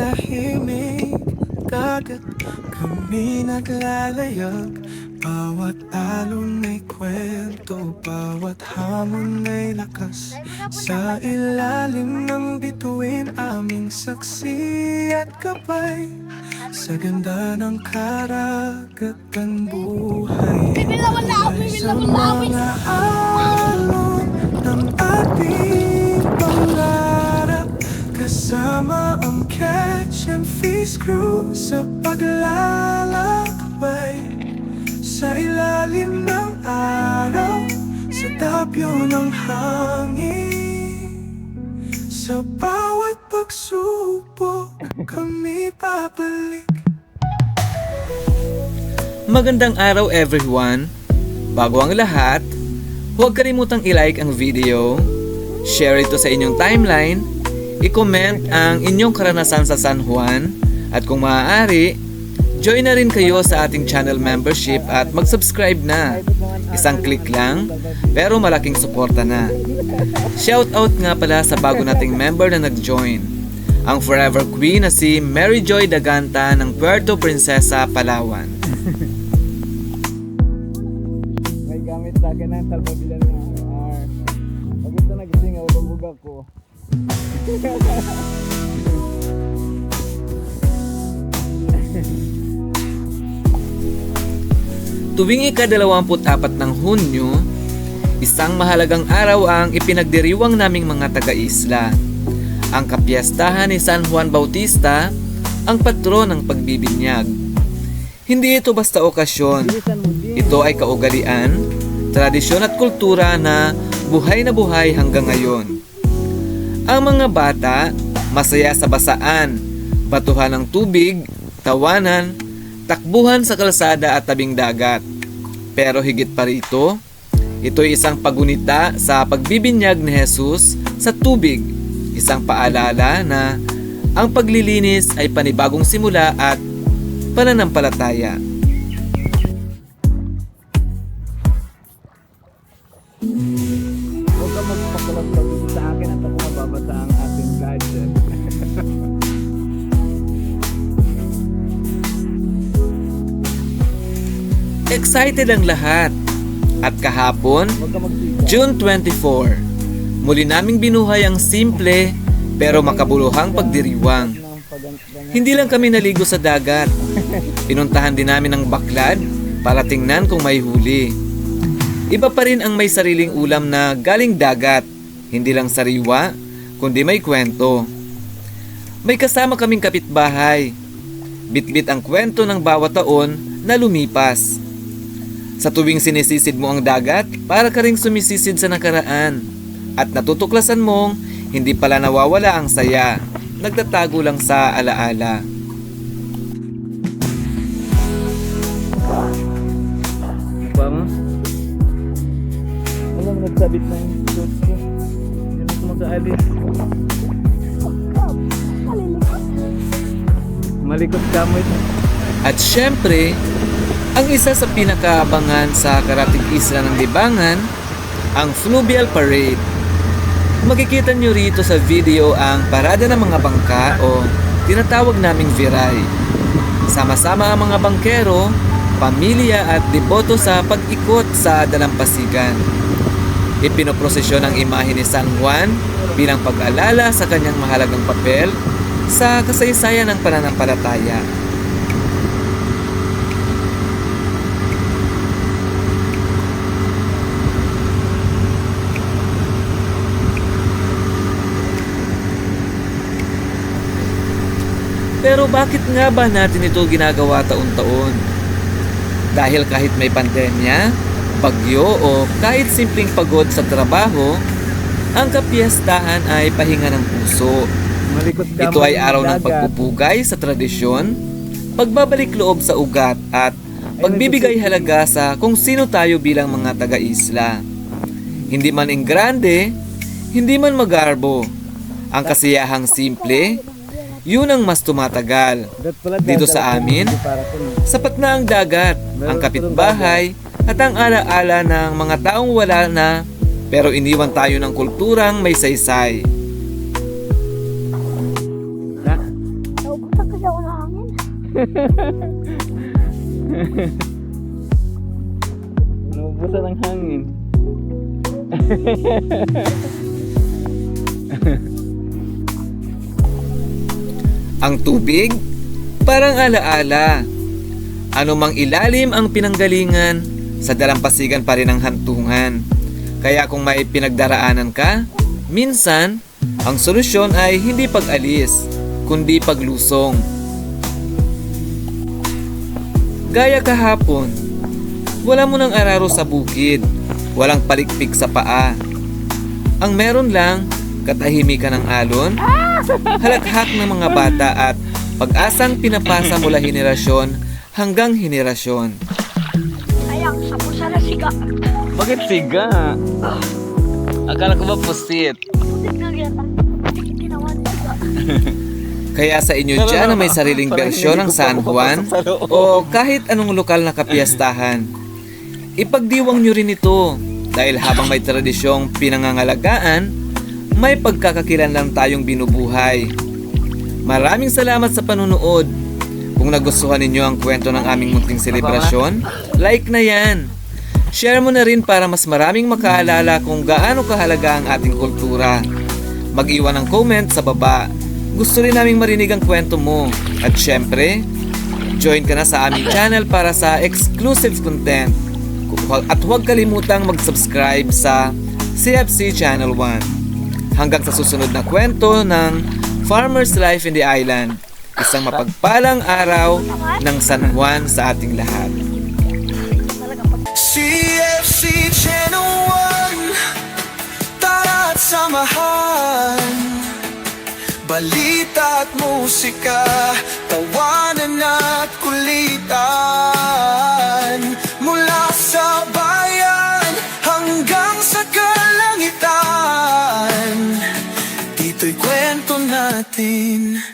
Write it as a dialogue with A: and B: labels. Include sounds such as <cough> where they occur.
A: tahimik Kagat kami naglalayag. Bawat alon ay kwento Bawat hamon ay lakas. Sa ilalim ng bituin Aming saksi at kapay Sa ganda ng karagatan buhay
B: ako,
A: Sa mga alon ng ating pangarap. Kasama ang and feast crew Sa paglalakbay Sa ilalim ng araw Sa tapyo ng hangin Sa bawat pagsubok Kami babalik
C: Magandang araw everyone! Bago ang lahat, huwag kalimutang i-like ang video, share ito sa inyong timeline, i-comment ang inyong karanasan sa San Juan, at kung maaari, join na rin kayo sa ating channel membership at mag-subscribe na. Isang click lang, pero malaking suporta na. Shoutout nga pala sa bago nating member na nag-join, ang Forever Queen na si Mary Joy Daganta ng Puerto Princesa, Palawan.
D: May gamit sa akin ng salbabilan na. Pag ito nagising ako, ko.
C: Tuwing ika-24 ng Hunyo, isang mahalagang araw ang ipinagdiriwang naming mga taga-isla. Ang kapiyastahan ni San Juan Bautista, ang patron ng pagbibinyag. Hindi ito basta okasyon. Ito ay kaugalian, tradisyon at kultura na buhay na buhay hanggang ngayon. Ang mga bata, masaya sa basaan, batuhan ng tubig, tawanan, takbuhan sa kalsada at tabing dagat. Pero higit pa rito, ito'y isang pagunita sa pagbibinyag ni Jesus sa tubig, isang paalala na ang paglilinis ay panibagong simula at pananampalataya. Excited ang lahat. At kahapon. June 24, muli naming binuhay ang simple pero makabuluhang pagdiriwang. Hindi lang kami naligo sa dagat. Pinuntahan din namin ang baklad para tingnan kung may huli. Iba pa rin ang may sariling ulam na galing dagat. Hindi lang sariwa, kundi may kwento. May kasama kaming kapitbahay. Bitbit ang kwento ng bawat taon na lumipas. Sa tuwing sinisisid mo ang dagat, para ka ring sumisisid sa nakaraan. At natutuklasan mong hindi pala nawawala ang saya. Nagtatago lang sa alaala.
D: Pa mo? Alam nagsabit na yung suit ko. Hindi na ako makaalis. Malikot ka mo ito.
C: At syempre, ang isa sa pinakaabangan sa Karatig Isla ng Libangan, ang Fluvial Parade. Makikita nyo rito sa video ang parada ng mga bangka o tinatawag naming viray. Sama-sama ang mga bangkero, pamilya at deboto sa pag-ikot sa dalampasigan. Ipinoprosesyon ang imahe ni San Juan bilang pag-alala sa kanyang mahalagang papel sa kasaysayan ng pananampalataya. Pero bakit nga ba natin ito ginagawa taon-taon? Dahil kahit may pandemya, bagyo o kahit simpleng pagod sa trabaho, ang kapiyastahan ay pahinga ng puso. Ito ay araw ng pagpupugay sa tradisyon, pagbabalik loob sa ugat at pagbibigay halaga sa kung sino tayo bilang mga taga-isla. Hindi man grande, hindi man magarbo. Ang kasiyahang simple, yun ang mas tumatagal. Dito sa amin? Sapat na ang dagat, ang kapitbahay, at ang alaala ng mga taong wala na pero iniwan tayo ng kulturang may saysay.
D: Ha?
B: Ikaw <laughs>
D: Naubusan ng hangin. <laughs>
C: Ang tubig, parang alaala. Ano mang ilalim ang pinanggalingan, sa dalampasigan pa rin ang hantungan. Kaya kung may pinagdaraanan ka, minsan, ang solusyon ay hindi pag-alis, kundi paglusong. Gaya kahapon, wala mo ng araro sa bukid, walang palikpik sa paa. Ang meron lang, katahimikan ng alon, halakhak ng mga bata at pag-asang pinapasa mula <laughs> henerasyon hanggang henerasyon.
B: Sayang, sa pusa na siga.
D: Bakit siga? Akala ko ba pusit? <laughs>
C: Kaya sa inyo dyan na may sariling bersyon ng San Juan o kahit anong lokal na kapiyastahan, ipagdiwang nyo rin ito dahil habang may tradisyong pinangangalagaan, may pagkakakilan lang tayong binubuhay. Maraming salamat sa panunood. Kung nagustuhan ninyo ang kwento ng aming munting selebrasyon, like na yan. Share mo na rin para mas maraming makaalala kung gaano kahalaga ang ating kultura. Mag-iwan ng comment sa baba. Gusto rin naming marinig ang kwento mo. At syempre, join ka na sa aming channel para sa exclusive content. At huwag kalimutang mag-subscribe sa CFC Channel 1. Hanggang sa susunod na kwento ng Farmer's Life in the Island. Isang mapagpalang araw ng San Juan sa ating lahat.
A: CFC Channel 1 Tara't samahan Balita at musika Tawanan at kulitan kwento